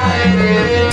Allah